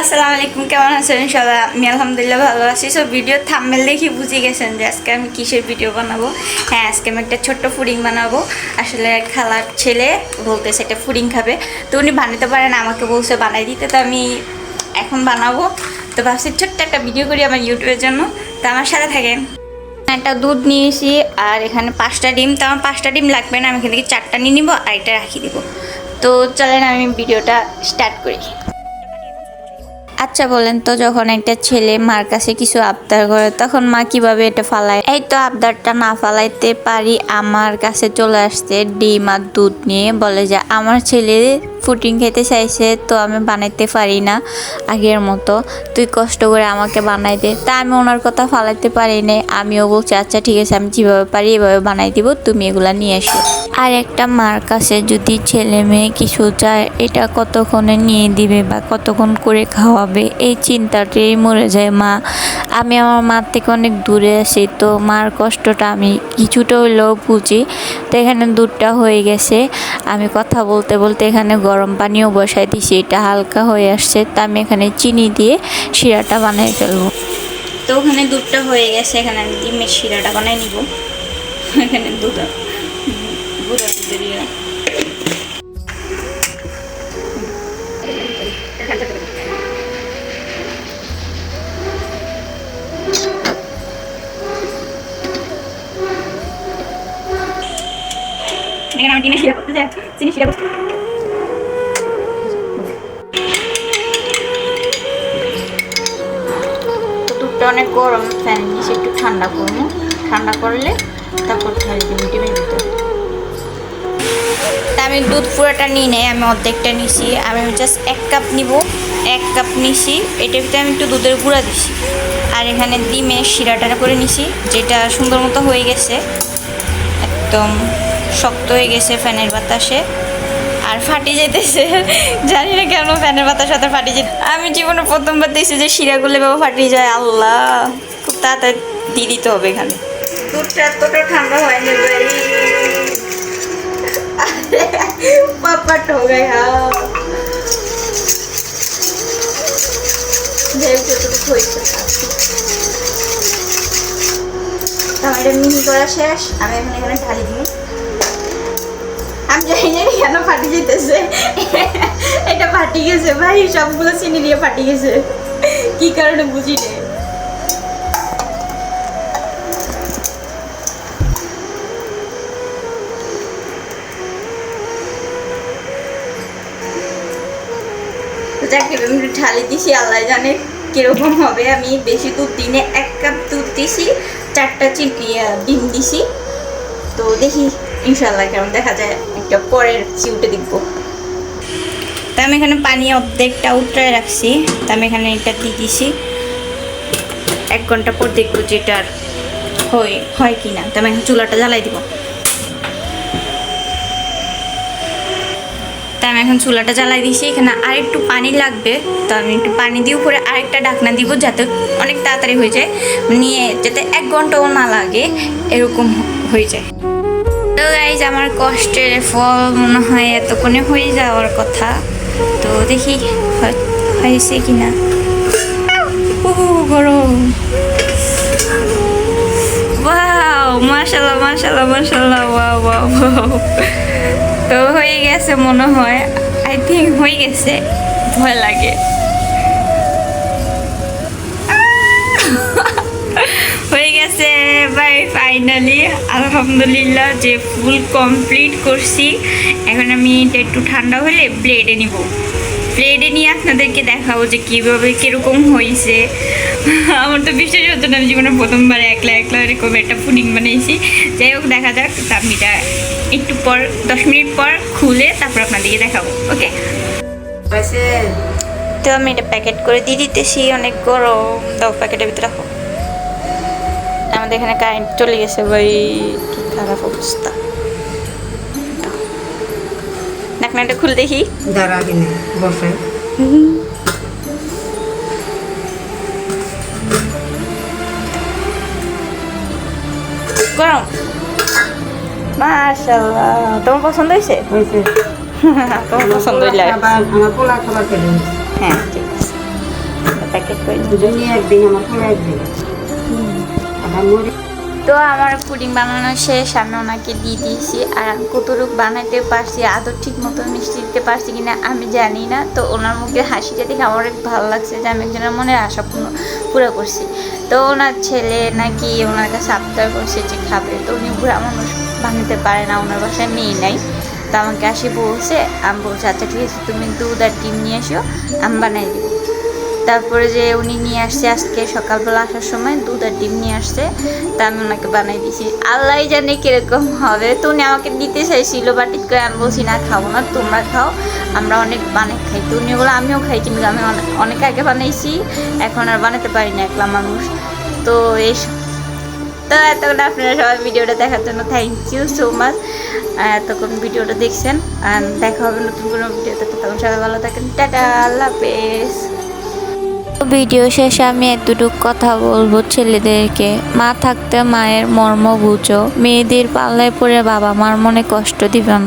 আসসালামু আলাইকুম, কেমন আছেন সবাই? আমি আলহামদুলিল্লাহ ভালো আছি। সব ভিডিও থাম্বেল দেখি বুঝে গেছেন যে আজকে আমি কিসের ভিডিও বানাবো? হ্যাঁ আজকে আমি একটা ছোট্ট ফুডিং বানাবো। আসলে খালার ছেলে বলতেছে একটা ফুডিং খাবে। তো উনি বানাতে পারেন আমাকে বলছে বানাই দিতে। তো আমি এখন বানাবো। তো ভাবছি ছোট্ট একটা ভিডিও করি আমার ইউটিউবের জন্য। তো আমার সাথে থাকেন। একটা দুধ নিয়েছি আর এখানে পাঁচটা ডিম। তো আমার পাঁচটা ডিম লাগবে না, আমি এখান থেকে চারটা নিয়ে নিবো আর এটা রাখি দিব। তো চলেন আমি ভিডিওটা স্টার্ট করি। আচ্ছা বলেন তো, যখন একটা ছেলে মার কাছে কিছু আবদার করে, তখন মা কীভাবে এটা ফালায়? এই তো আবদারটা না ফালাইতে পারি, আমার কাছে চলে আসছে ডিম আর দুধ নিয়ে, বলে যে, আমার ছেলে ফুটিং খেতে চাইছে, তো আমি বানাইতে পারি না আগের মতো। তুই কষ্ট করে আমাকে বানাই দে। তা আমি ওনার কথা ফালাইতে পারি না আমিও বলছি আচ্ছা ঠিক আছে, আমি যেভাবে পারি, এভাবে বানাই দিব, তুমি এগুলা নিয়ে এসো। আর একটা মার কাছে যদি ছেলে মেয়ে কিছু চায়, এটা কতক্ষণে নিয়ে দিবে বা কতক্ষণ করে খাওয়াবে? এই চিন্তাটাই মরে যায় মা। আমি আমার মার থেকে অনেক দূরে আছি, তো মার কষ্টটা আমি কিছুটা হলেও বুঝি। তো এখানে দুধটা হয়ে গেছে। আমি কথা বলতে বলতে এখানে গরম পানিও বসাই দিছি, এটা হালকা হয়ে আসছে, তা আমি এখানে চিনি দিয়ে শিরাটা বানিয়ে ফেলব। তো ওখানে দুধটা হয়ে গেছে, এখানে আমি ডিমের শিরাটা বানিয়ে নিব। এখানে দুধ, গুঁড়া দুধের ইয়া। এখানে আমি ডিমের শিরা করতে চাই চিনি শিরা করতে তো দুধটা অনেক গরম ফ্যানের নিচে একটু ঠান্ডা করব। ঠান্ডা করলে তারপর ছেড়ে দিবি ডিমের তা আমি দুধ পুরোটা নিই নেই, আমি অর্ধেকটা নিছি। আমি জাস্ট এক কাপ নিব, এক কাপ নিছি। এটার ভিতরে আমি একটু দুধের গুঁড়া দিছি। আর এখানে ডিমে শিরাটা করে নিছি, যেটা সুন্দর মতো হয়ে গেছে। একদম শক্ত হয়ে গেছে ফ্যানের বাতাসে। আর ফাটি যেতেছে জানি না কেন ফ্যানের বাতার সাথে ফাটি যেতে আমি জীবনে প্রথমবার দেখছি যে শিরা গুলে বাবা ফাটি যায়। আল্লাহ, খুব তাড়াতাড়ি দিয়ে দিতে হবে এখানে। দুধটা এতটা ঠান্ডা হয়নি মিহি শেষ। আমি এখন এখানে ঢালি দিই। কেন ফাটি যেতেছে এটা ফাটি গেছে ভাই সবগুলো চিনি দিয়ে ফাটি গেছে কি কারণে বুঝি তো যাকে আমি ঢালি দিছি আল্লাহ জানে কীরকম হবে. আমি বেশি দুধ দিনে এক কাপ দুধ দিছি, চারটা চিনি ডিম দিছি। তো দেখি ইনশাল্লাহ কেমন দেখা যায় একটা পরের চিউটে দেখব। তা আমি এখানে পানি অর্ধেকটা উতরায় রাখছি। তা আমি এখানে এটা দিয়ে দিছি। এক ঘণ্টা পর দেখব যেটার হয় হয় কি না তা আমি এখন চুলাটা জ্বালাই দিব। তা আমি এখন চুলাটা জ্বালাই দিয়েছি এখানে আর একটু পানি লাগবে। তো আমি একটু পানি দিয়ে উপরে আরেকটা ঢাকনা দিব যাতে অনেক তাড়াতাড়ি হয়ে যায়। নিয়ে যাতে এক ঘন্টাও না লাগে, এরকম হয়ে যায়। গাইজ আমার কষ্টের ফল মনে হয় এতক্ষণে হয়ে যাওয়ার কথা। তো দেখি হয়েছে কি না গরম। ওয়াও মাশাল্লাহ মাশাল্লাহ মাশাল্লাহ ওয়াও ওয়াও তো হয়ে গেছে মনে হয়। আই থিঙ্ক হয়ে গেছে। ভয় লাগে। ফাইনালি আলহামদুলিল্লাহ যে ফুল কমপ্লিট করছি। এখন আমি এটা একটু ঠান্ডা হলে ব্লেডে নিব। ব্লেডে নিয়ে আপনাদেরকে দেখাবো যে কীভাবে কীরকম হয়েছে। আমার তো বিশ্বাস হতো না আমি জীবনে প্রথমবার একলা একলা এরকম একটা পুডিং বানিয়েছি। যাই হোক দেখা যাক তা আমি এটা একটু পর দশ মিনিট পর খুলে তারপর আপনাদেরকে দেখাবো ওকে? তো আমি এটা প্যাকেট করে দিয়ে দিতেছি অনেক গরম। দাও প্যাকেটের ভিতরে রাখো। আমাদের এখানে কারেন্ট চলে গেছে ভাই কি খারাপ অবস্থা। ঢাকনাটা খুলে দেখি। দাঁড়া কিনে বসে। গরম। মাশাল্লাহ তোমার পছন্দ হয়েছে? তোমার পছন্দ হইলে আমার পোলা খাবার খেলে হ্যাঁ ঠিক আছে। প্যাকেট করে একদিন আমার পুরো একদিন। তো আমার পুডিং বানানো শেষ, আমি ওনাকে দিয়ে দিয়েছি। আর আমি কতটুকু বানাইতে পারছি, আদৌ ঠিক মতো মিষ্টি দিতে পারছি কিনা আমি জানি না। তো ওনার মুখে হাসিটা দেখে আমার অনেক ভালো লাগছে যে আমি একজনের মনের আশা পুরো করছি। তো ওনার ছেলে নাকি ওনার কাছে আবদার করছে যে খাবে। তো উনি বুড়া মানুষ বানাতে পারে না, ওনার বাসায় মেয়ে নাই। তো আমাকে আসি বলছে, আমি বলছি আচ্ছা ঠিক আছে, তুমি দুধ আর ডিম নিয়ে এসো আমি বানাই দিব। তারপরে যে উনি নিয়ে আসছে আজকে সকালবেলা আসার সময় দুধ আর ডিম নিয়ে আসছে তা আমি ওনাকে বানাই দিয়েছি আল্লাহ জানে কীরকম হবে। তো উনি আমাকে দিতে চাইছিল বাট করে আমি বলছি, না, খাব না, তোমরা খাও, আমরা অনেক বানাই খাই। তো উনি বলে, আমিও খাই, কিন্তু আমি অনেক আগে বানাইছি, এখন আর বানাতে পারি না, একলা মানুষ। তো এই তো এতক্ষণ আপনারা সবাই ভিডিওটা দেখার জন্য থ্যাংক ইউ সো মাচ এতক্ষণ ভিডিওটা দেখছেন দেখা হবে নতুন কোনো ভিডিওতে। তখন সবাই ভালো থাকেন। টাটা, আল্লাহ হাফেজ। ভিডিও শেষে আমি এতটুকু কথা বলব ছেলেদেরকে। মা থাকতে মায়ের মর্ম বুঝো মেয়েদের পাল্লায় পড়ে বাবা মার মনে কষ্ট দিবে না।